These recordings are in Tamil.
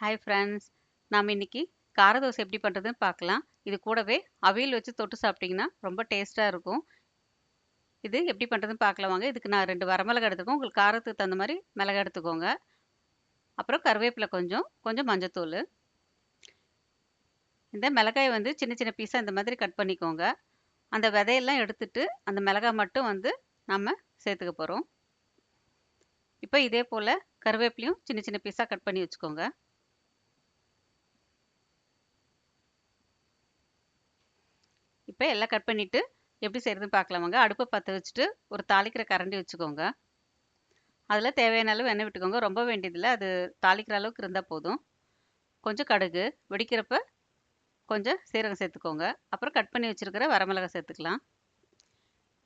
ஹாய் ஃப்ரெண்ட்ஸ் நாம் இன்றைக்கி கார தோசை எப்படி பண்ணுறதுன்னு பார்க்கலாம். இது கூடவே அவியல் வச்சு தொட்டு சாப்பிட்டிங்கன்னா ரொம்ப டேஸ்ட்டாக இருக்கும். இது எப்படி பண்ணுறதுன்னு பார்க்கலாம் வாங்க. இதுக்கு நான் ரெண்டு வரமிளகா எடுத்துக்கோங்க உங்களுக்கு காரத்துக்கு தகுந்த மாதிரி மிளகா எடுத்துக்கோங்க. அப்புறம் கருவேப்பிலை கொஞ்சம் கொஞ்சம் மஞ்சத்தூள். இந்த மிளகாயை வந்து சின்ன சின்ன பீஸாக இந்த மாதிரி கட் பண்ணிக்கோங்க. அந்த விதையெல்லாம் எடுத்துட்டு அந்த மிளகாய் மட்டும் வந்து நம்ம சேர்த்துக்க போகிறோம் இப்போ இதே போல் கருவேப்பிலையும் சின்ன சின்ன பீஸாக கட் பண்ணி வச்சுக்கோங்க. இப்போ எல்லாம் கட் பண்ணிவிட்டு எப்படி செய்கிறதுன்னு பார்க்கலாமாங்க. அடுப்பை பற்ற வச்சுட்டு ஒரு தாளிக்கிற கரண்டி வச்சுக்கோங்க. அதில் தேவையான அளவு எண்ணெய் விட்டுக்கோங்க. ரொம்ப வேண்டியதில்லை. அது தாளிக்கிற அளவுக்கு இருந்தால் போதும். கொஞ்சம் கடுகு வெடிக்கிறப்ப கொஞ்சம் சீரகம் சேர்த்துக்கோங்க. அப்புறம் கட் பண்ணி வச்சுருக்கிற வரமிளகாய் சேர்த்துக்கலாம்.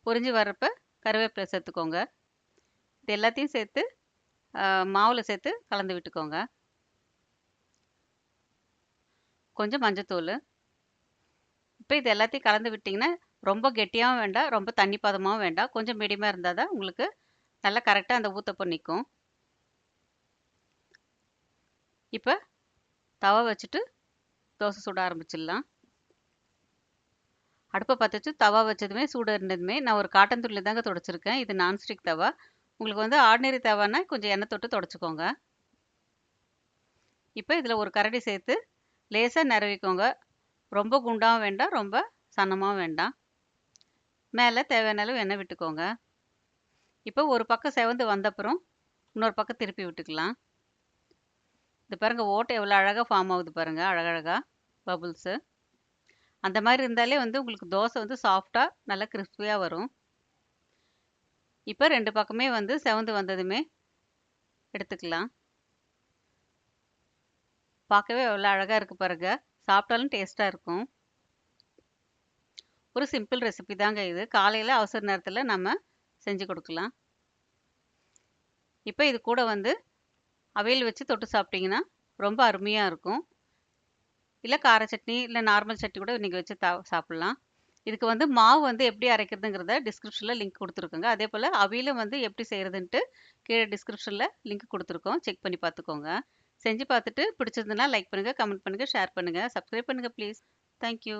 பொரிஞ்சு வர்றப்ப கருவேப்பிலை சேர்த்துக்கோங்க. இது எல்லாத்தையும் சேர்த்து மாவில் சேர்த்து கலந்து விட்டுக்கோங்க. கொஞ்சம் மஞ்சத்தூள். இப்போ இது எல்லாத்தையும் கலந்து விட்டிங்கன்னா ரொம்ப கெட்டியாகவும் வேண்டாம் ரொம்ப தண்ணி பதமாகவும் வேண்டாம். கொஞ்சம் மீடியமாக இருந்தால் தான் உங்களுக்கு நல்லா கரெக்டாக அந்த ஊத்தப்போ நிற்கும் இப்போ தவா வச்சுட்டு தோசை சுட ஆரம்பிச்சிடலாம். அடுப்பை பற்ற வச்சு தவா வச்சதுமே சூடு இருந்ததுமே நான் ஒரு காட்டன் துள்ளி தாங்க தொடச்சிருக்கேன். இது நான்ஸ்டிக் தவா. உங்களுக்கு வந்து ஆர்டினரி தவானா கொஞ்சம் எண்ணெய் தொட்டு தொடச்சிக்கோங்க. இப்போ இதில் ஒரு கரடி சேர்த்து லேசாக நிறவிக்கோங்க. ரொம்ப குண்டாகவும் வேண்டாம் ரொம்ப சன்னமாகவும் வேண்டாம். மேலே தேவையான அளவு எண்ணெய் விட்டுக்கோங்க. இப்போ ஒரு பக்கம் செவந்து வந்தப்புறம் இன்னொரு பக்கம் திருப்பி விட்டுக்கலாம். இது பாருங்கள் ஓட்டை எவ்வளோ அழகாக ஃபார்ம் ஆகுது பாருங்கள் அழகழகாக பபுள்ஸு அந்த மாதிரி இருந்தாலே வந்து உங்களுக்கு தோசை வந்து சாஃப்டாக நல்லா கிறிஸ்பியாக வரும். இப்போ ரெண்டு பக்கமே வந்து செவந்து வந்ததுமே எடுத்துக்கலாம். பார்க்கவே எவ்வளோ அழகாக இருக்குது பாருங்கள் சாப்பிட்டாலும் டேஸ்ட்டாக இருக்கும். ஒரு சிம்பிள் ரெசிபி தாங்க இது. காலையில் அவசர நேரத்தில் நம்ம செஞ்சு கொடுக்கலாம். இப்போ இது கூட வந்து அவியல் வச்சு தொட்டு சாப்பிட்டிங்கன்னா ரொம்ப அருமையாக இருக்கும். இல்லை கார சட்னி இல்லை நார்மல் சட்னி கூட நீங்கள் வச்சு தா சாப்பிட்லாம். இதுக்கு வந்து மாவு வந்து எப்படி அரைக்கிறதுங்கிறத டிஸ்கிரிப்ஷனில் லிங்க் கொடுத்துருக்கோங்க. அதே போல் அவியலும் வந்து எப்படி செய்கிறதுன்ட்டு கீழே டிஸ்கிரிப்ஷனில் லிங்க் கொடுத்துருக்கோம். செக் பண்ணி பார்த்துக்கோங்க. செஞ்சு பார்த்துட்டு பிடிச்சிருந்தனா லைக் பண்ணுங்கள் கமெண்ட் பண்ணுங்கள் ஷேர் பண்ணுங்கள் சப்ஸ்கிரைப் பண்ணுங்கள் ப்ளீஸ் தேங்க்யூ